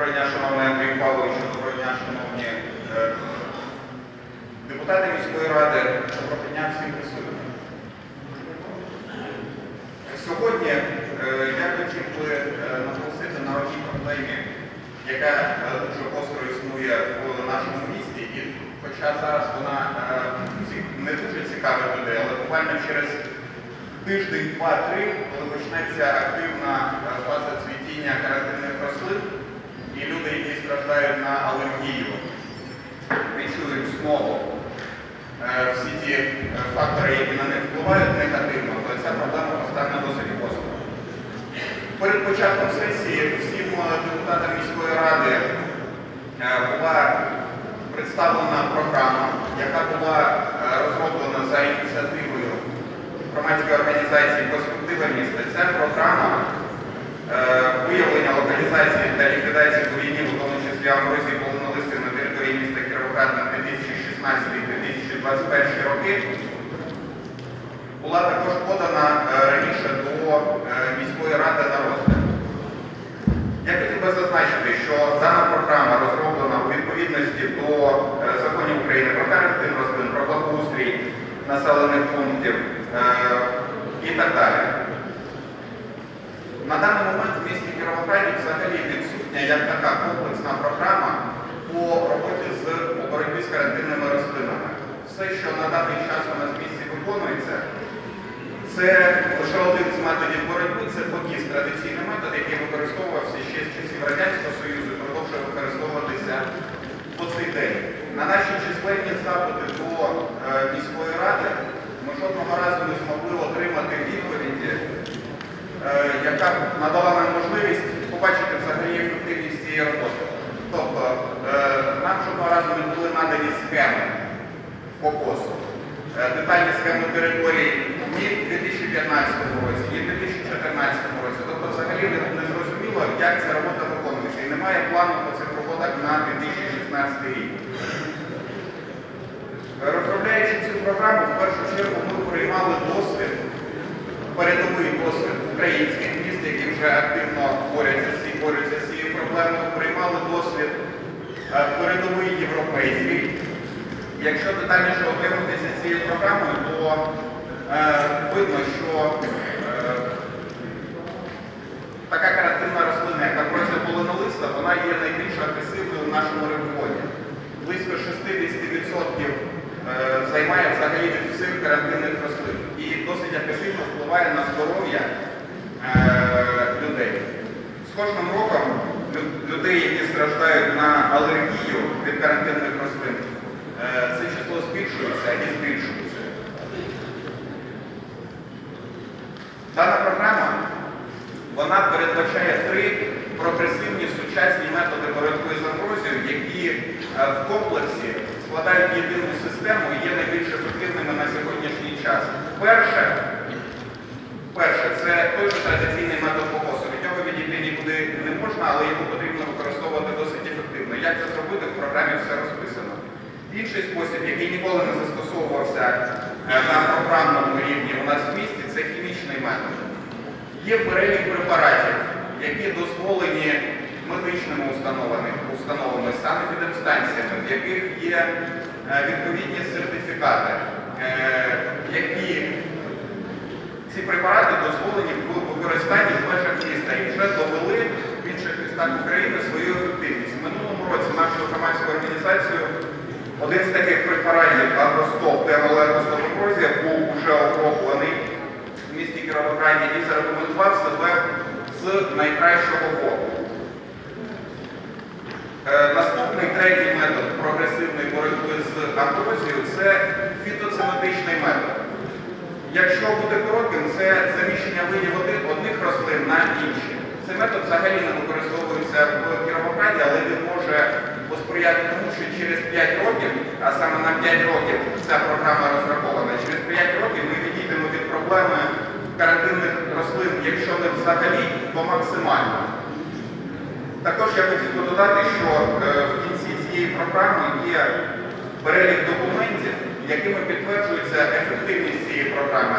Доброго дня, шановний Андрій Павлович, доброго дня, шановні е, депутати міської ради, доброго дня всім присутнім. Сьогодні е, я хотів би е, наголосити на одній проблемі, яка дуже гостро існує в нашому місті, і хоча зараз вона не дуже цікавить людей, але буквально через тиждень, два-три, коли почнеться активна е, фаза цвітіння карантинних рослин, і люди, які страждають на алергію, відчують знову е, всі ті е, фактори, які на них впливають негативно, то ця проблема постане досить гостро. Перед початком сесії всім депутатам міської ради е, була представлена програма, яка була е, розроблена за ініціативою громадської організації Перспектива міста. Ця програма е, виявлення локалізації та ліквідації корінів, у тому числі амброзії полонолистів на території міста Кіровоград на 2016-2021 роки була також подана е, раніше до е, міської ради на розгляд. Я хотів би зазначити, що дана програма розроблена у відповідності до е, законів України про карантин рослин, про благоустрій населених пунктів і так далі. На даний момент в місті Кіровограді взагалі відсутня як така комплексна програма по роботі з у боротьбі з карантинними рослинами. Все, що на даний час у нас в місті виконується, це лише один з методів боротьби, це покіс, традиційний метод, який використовувався ще з часів Радянського Союзу і продовжує використовуватися по цей день. На наші численні запити до е, міської ради ми жодного разу не змогли отримати відповіді, е, яка надала нам можливість побачити взагалі ефективність цієї роботи. Тобто е, нам жодного разу не були надані схеми покосу. Е, Детальні схеми території ні в 2015 році, ні в 2014 році. Тобто взагалі не, не зрозуміло, як ця робота виконується. І немає плану по цих роботах на 2016 рік. Розробляючи цю програму, в першу чергу ми приймали досвід, передовий досвід українських міст, які вже активно борються з цією, борються з цією проблемою, приймали досвід е, передовий європейський. Якщо детальніше оглянутися цією програмою, то е, видно, що е, така карантинна рослина, яка пройде полинолиста, вона є найбільш агресивною в нашому регіоні. Взагалі карантинних рослин і досить агресивно впливає на здоров'я е, людей. З кожним роком людей, які страждають на алергію від карантинних рослин, е, це число збільшується і збільшується. Дана програма вона передбачає три прогресивні сучасні методи боротьби з амброзією, які е, в комплексі складають єдину систему і є найбільш ефективними на сьогоднішній час. Перше, перше це той же традиційний метод покосу. Від нього відійти нікуди не можна, але його потрібно використовувати досить ефективно. Як це зробити, в програмі все розписано. Інший спосіб, який ніколи не застосовувався е, на програмному рівні у нас в місті, це хімічний метод. Є перелік препаратів, які дозволені медичними установами, установами санепідемстанціями, в яких є е, відповідні сертифікати, е, які ці препарати дозволені в використанні в межах міста і вже довели в інших містах України свою ефективність. В минулому році нашою громадською організацією один з таких препаратів Агростол, Темолергостолопрозія, був уже опробуваний в місті Кіровограді і зарекомендував себе з найкращого боку. Е, Наступний третій метод прогресивної боротьби з амброзією це фітоцематичний метод. Якщо бути коротким, це заміщення видів одних рослин на інші. Цей метод взагалі не використовується в Кіровограді, але він може посприяти тому, що через 5 років, а саме на 5 років ця програма розрахована, через 5 років ми відійдемо від проблеми карантинних рослин, якщо не взагалі, то максимально. Також я хотів би додати, що е, в кінці цієї програми є перелік документів, якими підтверджується ефективність цієї програми.